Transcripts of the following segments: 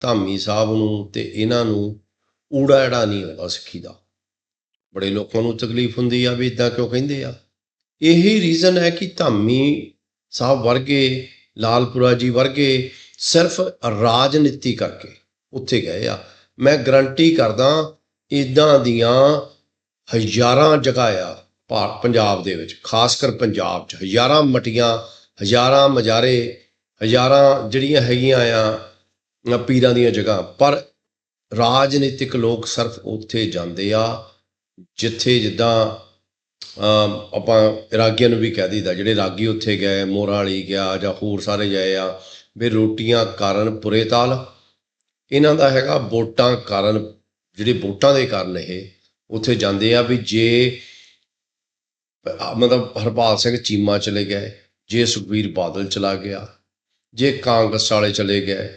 ਧਾਮੀ ਸਾਹਿਬ ਨੂੰ ਤੇ ਇਹਨਾਂ ਨੂੰ ਊੜਾ ਐੜਾ ਨਹੀਂ ਆਉਂਦਾ ਸਿੱਖੀ ਦਾ। ਬੜੇ ਲੋਕਾਂ ਨੂੰ ਤਕਲੀਫ ਹੁੰਦੀ ਆ ਵੀ ਇਦਾਂ ਕਿਉਂ ਕਹਿੰਦੇ ਆ? ਇਹੀ ਰੀਜ਼ਨ ਹੈ ਕਿ ਧਾਮੀ ਸਾਹਿਬ ਵਰਗੇ, ਲਾਲਪੁਰਾ ਜੀ ਵਰਗੇ ਸਿਰਫ ਰਾਜਨੀਤੀ ਕਰਕੇ ਉੱਥੇ ਗਏ ਆ। ਮੈਂ ਗਰੰਟੀ ਕਰਦਾ ਇਦਾਂ ਦੀਆਂ ਹਜ਼ਾਰਾਂ ਜਗ੍ਹਾ ਆ ਭਾਰ ਪੰਜਾਬ ਦੇ ਵਿੱਚ, ਖਾਸ ਕਰ ਪੰਜਾਬ 'ਚ। ਹਜ਼ਾਰਾਂ ਮਟੀਆਂ ਹਜ਼ਾਰਾਂ ਮਜਾਰੇ, ਹਜ਼ਾਰਾਂ ਜਿਹੜੀਆਂ ਹੈਗੀਆਂ ਆ ਪੀਰਾਂ ਦੀਆਂ ਜਗ੍ਹਾ। ਪਰ ਰਾਜਨੀਤਿਕ ਲੋਕ ਸਿਰਫ ਉੱਥੇ ਜਾਂਦੇ ਆ, ਜਿੱਥੇ ਜਿੱਦਾਂ, ਅਮ, ਆਪਾਂ ਰਾਗੀਆਂ ਨੂੰ ਵੀ ਕਹਿ ਦਈਦਾ, ਜਿਹੜੇ ਰਾਗੀ ਉੱਥੇ ਗਏ ਮੋਰਾਂ ਵਾਲੀ ਗਿਆ ਜਾਂ ਹੋਰ ਸਾਰੇ ਗਏ ਆ, ਵੀ ਰੋਟੀਆਂ ਕਾਰਨ ਪੁਰੇ ਤਾਲ। ਇਹਨਾਂ ਦਾ ਹੈਗਾ ਵੋਟਾਂ ਕਾਰਨ, ਜਿਹੜੇ ਵੋਟਾਂ ਦੇ ਕਾਰਨ ਇਹ ਉੱਥੇ ਜਾਂਦੇ ਆ ਵੀ ਜੇ ਮਤਲਬ ਹਰਪਾਲ ਸਿੰਘ ਚੀਮਾ ਚਲੇ ਗਏ, ਜੇ ਸੁਖਬੀਰ ਬਾਦਲ ਚਲਾ ਗਿਆ, ਜੇ ਕਾਂਗਰਸ ਵਾਲੇ ਚਲੇ ਗਏ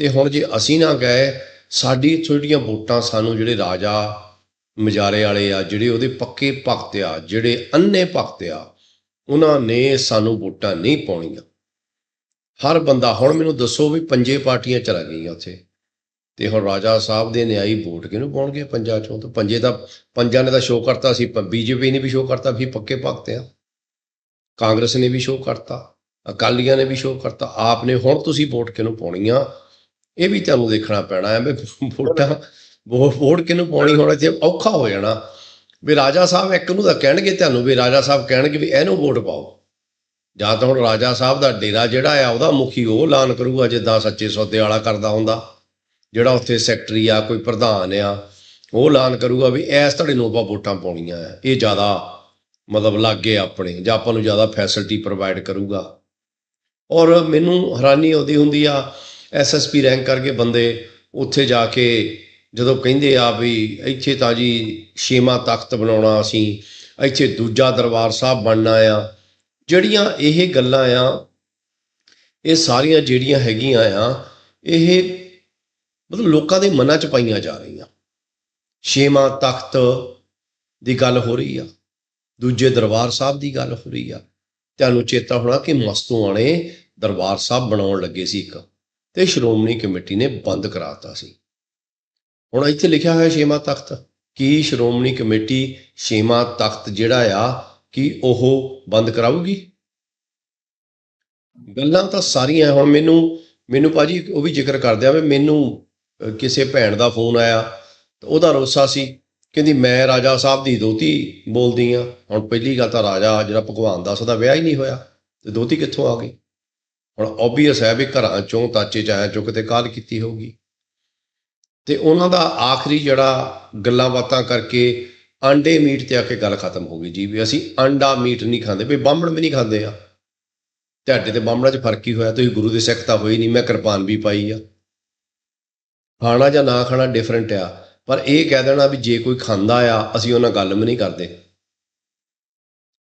ਤੇ ਹੁਣ ਜੇ ਅਸੀਂ ਨਾ ਗਏ, ਸਾਡੀ ਛੋਟੀਆਂ ਵੋਟਾਂ ਸਾਨੂੰ ਜਿਹੜੇ ਰਾਜਾ ਮਜਾਰੇ ਵਾਲੇ ਆ, ਜਿਹੜੇ ਉਹਦੇ ਪੱਕੇ ਭਗਤ ਆ, ਜਿਹੜੇ ਅੰਨੇ ਭਗਤ ਆ, ਉਹਨਾਂ ਨੇ ਸਾਨੂੰ ਵੋਟਾਂ ਨਹੀਂ ਪਾਉਣੀਆਂ। ਹਰ ਬੰਦਾ ਹੁਣ ਮੈਨੂੰ ਦੱਸੋ ਵੀ ਪੰਜੇ ਪਾਰਟੀਆਂ ਚਲਾ ਗਈਆਂ ਉੱਥੇ। ਤੇ ਹੁਣ ਰਾਜਾ ਸਾਹਿਬ ਦੇ ਨਿਆਈ ਵੋਟ ਕਿਹਨੂੰ ਪਾਉਣਗੇ ਪੰਜਾਂ ਚੋਂ? ਤਾਂ ਪੰਜੇ ਦਾ ਪੰਜਾਂ ਨੇ ਤਾਂ ਸ਼ੋਅ ਕਰਤਾ ਸੀ ਬੀਜੇਪੀ ਨੇ ਵੀ ਸ਼ੋਅ ਕਰਤਾ, ਵੀ ਪੱਕੇ ਭਗਤ ਆ। ਕਾਂਗਰਸ ਨੇ ਵੀ ਸ਼ੋਅ ਕਰਤਾ, ਅਕਾਲੀਆਂ ਨੇ ਵੀ ਸ਼ੋਅ ਕਰਤਾ। ਆਪ ਨੇ ਹੁਣ ਤੁਸੀਂ ਵੋਟ ਕਿਹਨੂੰ ਪਾਉਣੀ ਆ ਇਹ ਵੀ ਤੁਹਾਨੂੰ ਦੇਖਣਾ ਪੈਣਾ ਹੈ ਵੀ ਵੋਟਾਂ, ਵੋ- ਵੋਟ ਕਿਹਨੂੰ ਪਾਉਣੀ ਹੁਣ ਇੱਥੇ ਔਖਾ ਹੋ ਜਾਣਾ। ਵੀ ਰਾਜਾ ਸਾਹਿਬ ਇੱਕ ਨੂੰ ਤਾਂ ਕਹਿਣਗੇ ਤੁਹਾਨੂੰ, ਵੀ ਰਾਜਾ ਸਾਹਿਬ ਕਹਿਣਗੇ ਵੀ ਇਹਨੂੰ ਵੋਟ ਪਾਓ। ਜਾਂ ਤਾਂ ਹੁਣ ਰਾਜਾ ਸਾਹਿਬ ਦਾ ਡੇਰਾ ਜਿਹੜਾ ਆ, ਉਹਦਾ ਮੁਖੀ ਉਹ ਐਲਾਨ ਕਰੂਗਾ, ਜਿੱਦਾਂ ਸੱਚੇ ਸੌਦੇ ਵਾਲਾ ਕਰਦਾ ਹੁੰਦਾ। ਜਿਹੜਾ ਉੱਥੇ ਸੈਕਟਰੀ ਆ, ਕੋਈ ਪ੍ਰਧਾਨ ਆ, ਉਹ ਐਲਾਨ ਕਰੂਗਾ ਵੀ ਇਸ ਧੜੇ ਨੂੰ ਆਪਾਂ ਵੋਟਾਂ ਪਾਉਣੀਆਂ ਆ। ਇਹ ਜ਼ਿਆਦਾ ਮਤਲਬ ਲਾਗੇ ਆਪਣੇ, ਜਾਂ ਆਪਾਂ ਨੂੰ ਜ਼ਿਆਦਾ ਫੈਸਿਲਿਟੀ ਪ੍ਰੋਵਾਈਡ ਕਰੂਗਾ। ਔਰ ਮੈਨੂੰ ਹੈਰਾਨੀ ਆਉਂਦੀ ਹੁੰਦੀ ਆ ਐਸਐਸਪੀ ਰੈਂਕ ਕਰਕੇ ਬੰਦੇ ਉੱਥੇ ਜਾ ਕੇ ਜਦੋਂ ਕਹਿੰਦੇ ਆ ਵੀ ਇੱਥੇ ਤਾਂ ਜੀ ਛੇਵਾਂ ਤਖਤ ਬਣਾਉਣਾ ਅਸੀਂ, ਇੱਥੇ ਦੂਜਾ ਦਰਬਾਰ ਸਾਹਿਬ ਬਣਨਾ ਆ। ਜਿਹੜੀਆਂ ਇਹ ਗੱਲਾਂ ਆ, ਇਹ ਸਾਰੀਆਂ ਜਿਹੜੀਆਂ ਹੈਗੀਆਂ ਆ, ਇਹ ਮਤਲਬ ਲੋਕਾਂ ਦੇ ਮਨਾਂ 'ਚ ਪਾਈਆਂ ਜਾ ਰਹੀਆਂ। ਛੇਵਾਂ ਤਖਤ ਦੀ ਗੱਲ ਹੋ ਰਹੀ ਆ, ਦੂਜੇ ਦਰਬਾਰ ਸਾਹਿਬ ਦੀ ਗੱਲ ਹੋ ਰਹੀ ਆ। ਤੁਹਾਨੂੰ ਚੇਤਾ ਹੋਣਾ ਕਿ ਮਸਤੂਆਣੇ ਦਰਬਾਰ ਸਾਹਿਬ ਬਣਾਉਣ ਲੱਗੇ ਸੀ ਇੱਕ। ਤੇ ਸ਼੍ਰੋਮਣੀ ਕਮੇਟੀ ਨੇ ਬੰਦ ਕਰਾਤਾ ਸੀ। ਹੁਣ ਇੱਥੇ ਲਿਖਿਆ ਹੋਇਆ ਛੇਵਾਂ ਤਖਤ, ਕੀ ਸ਼੍ਰੋਮਣੀ ਕਮੇਟੀ ਛੇਵਾਂ ਤਖਤ ਜਿਹੜਾ ਆ, ਕਿ ਉਹ ਬੰਦ ਕਰਾਊਗੀ? ਗੱਲਾਂ ਤਾਂ ਸਾਰੀਆਂ ਹੁਣ ਮੈਨੂੰ ਮੈਨੂੰ ਭਾਜੀ ਉਹ ਵੀ ਜ਼ਿਕਰ ਕਰਦੇ ਆ ਵੀ ਮੈਨੂੰ ਕਿਸੇ ਭੈਣ ਦਾ ਫੋਨ ਆਇਆ, ਤੇ ਉਹਦਾ ਰੋਸਾ ਸੀ, ਕਹਿੰਦੀ ਮੈਂ ਰਾਜਾ ਸਾਹਿਬ ਦੀ ਦੋਤੀ ਬੋਲਦੀ ਆ, ਹੁਣ ਪਹਿਲੀ ਗੱਲ ਤਾਂ ਰਾਜਾ ਜਿਹੜਾ ਭਗਵਾਨ ਦਾਸ ਦਾ ਵਿਆਹ ਹੀ ਨਹੀਂ ਹੋਇਆ, ਤੇ ਦੋਤੀ ਕਿੱਥੋਂ ਆ ਗਈ? ਹੁਣ ਆਬਵੀਅਸ ਹੈ ਵੀ ਘਰਾਂ ਚੋਂ ਤਾਚੇ ਚਾਇਆ ਚੋਂ ਕਿਤੇ ਕਾਲ ਕੀਤੀ ਹੋਊਗੀ। ਤੇ ਉਹਨਾਂ ਦਾ ਆਖਰੀ ਜਿਹੜਾ ਗੱਲਾਂ ਬਾਤਾਂ ਕਰਕੇ ਆਂਡੇ ਮੀਟ ਤੇ ਆ ਕੇ ਗੱਲ ਖਤਮ ਹੋ ਗਈ ਜੀ, ਵੀ ਅਸੀਂ ਆਂਡਾ ਮੀਟ ਨਹੀਂ ਖਾਂਦੇ, ਵੀ ਬਾਹਮਣ ਵੀ ਨਹੀਂ ਖਾਂਦੇ ਆ। ਤੁਹਾਡੇ ਤੇ ਬਾਹਮਣਾਂ 'ਚ ਫ਼ਰਕ ਹੀ ਹੋਇਆ, ਤੁਸੀਂ ਗੁਰੂ ਦੇ ਸਿੱਖ ਤਾਂ ਹੋਈ ਨਹੀਂ, ਮੈਂ ਕਿਰਪਾਨ ਵੀ ਪਾਈ ਆ। ਖਾਣਾ ਜਾਂ ਨਾ ਖਾਣਾ ਡਿਫਰੈਂਟ ਆ, ਪਰ ਇਹ ਕਹਿ ਦੇਣਾ ਵੀ ਜੇ ਕੋਈ ਖਾਂਦਾ ਆ, ਅਸੀਂ ਉਹਨਾਂ ਗੱਲ ਵੀ ਨਹੀਂ ਕਰਦੇ।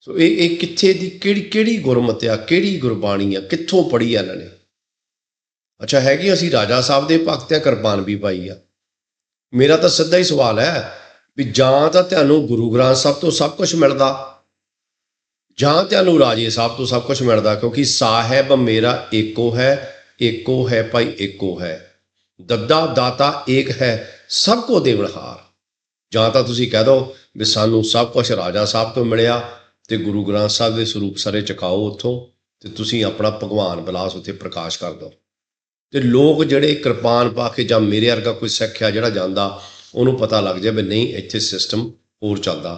ਸੋ ਇਹ ਇਹ ਕਿੱਥੇ ਦੀ ਕਿਹੜੀ ਕਿਹੜੀ ਗੁਰਮਤਿ ਆ, ਕਿਹੜੀ ਗੁਰਬਾਣੀ ਆ, ਕਿੱਥੋਂ ਪੜ੍ਹੀ ਆ ਇਹਨਾਂ ਨੇ? ਅੱਛਾ ਹੈ ਕਿ ਅਸੀਂ ਰਾਜਾ ਸਾਹਿਬ ਦੇ ਭਗਤ ਆ ਕਿਰਪਾਨ ਵੀ ਪਾਈ ਆ। ਮੇਰਾ ਤਾਂ ਸਿੱਧਾ ਹੀ ਸਵਾਲ ਹੈ ਵੀ ਜਾਂ ਤਾਂ ਤੁਹਾਨੂੰ ਗੁਰੂ ਗ੍ਰੰਥ ਸਾਹਿਬ ਤੋਂ ਸਭ ਕੁਝ ਮਿਲਦਾ, ਜਾਂ ਤੁਹਾਨੂੰ ਰਾਜੇ ਸਾਹਿਬ ਤੋਂ ਸਭ ਕੁਝ ਮਿਲਦਾ, ਕਿਉਂਕਿ ਸਾਹਿਬ ਮੇਰਾ ਏਕੋ ਹੈ ਏਕੋ ਹੈ ਭਾਈ ਏਕੋ ਹੈ। ਦੱਦਾ ਦਾਤਾ ਏਕ ਹੈ, ਸਭ ਕੋ ਦੇਵਨਹਾਰ ਜਾਂ ਤਾਂ ਤੁਸੀਂ ਕਹਿ ਦੋ ਵੀ ਸਾਨੂੰ ਸਭ ਕੁਝ ਰਾਜਾ ਸਾਹਿਬ ਤੋਂ ਮਿਲਿਆ ਤੇ ਗੁਰੂ ਗ੍ਰੰਥ ਸਾਹਿਬ ਦੇ ਸਰੂਪ ਸਾਰੇ ਚਕਾਓ ਉੱਥੋਂ ਤੇ ਤੁਸੀਂ ਆਪਣਾ ਭਗਵਾਨ ਬਿਲਾਸ ਉੱਥੇ ਪ੍ਰਕਾਸ਼ ਕਰ ਦਿਓ। ਤੇ ਲੋਕ ਜਿਹੜੇ ਕਿਰਪਾਨ ਪਾ ਕੇ ਜਾਂ ਮੇਰੇ ਵਰਗਾ ਕੋਈ ਸਿੱਖ ਆ ਜਿਹੜਾ ਜਾਂਦਾ, ਉਹਨੂੰ ਪਤਾ ਲੱਗ ਜਾਵੇ ਵੀ ਨਹੀਂ, ਇੱਥੇ ਸਿਸਟਮ ਹੋਰ ਚੱਲਦਾ।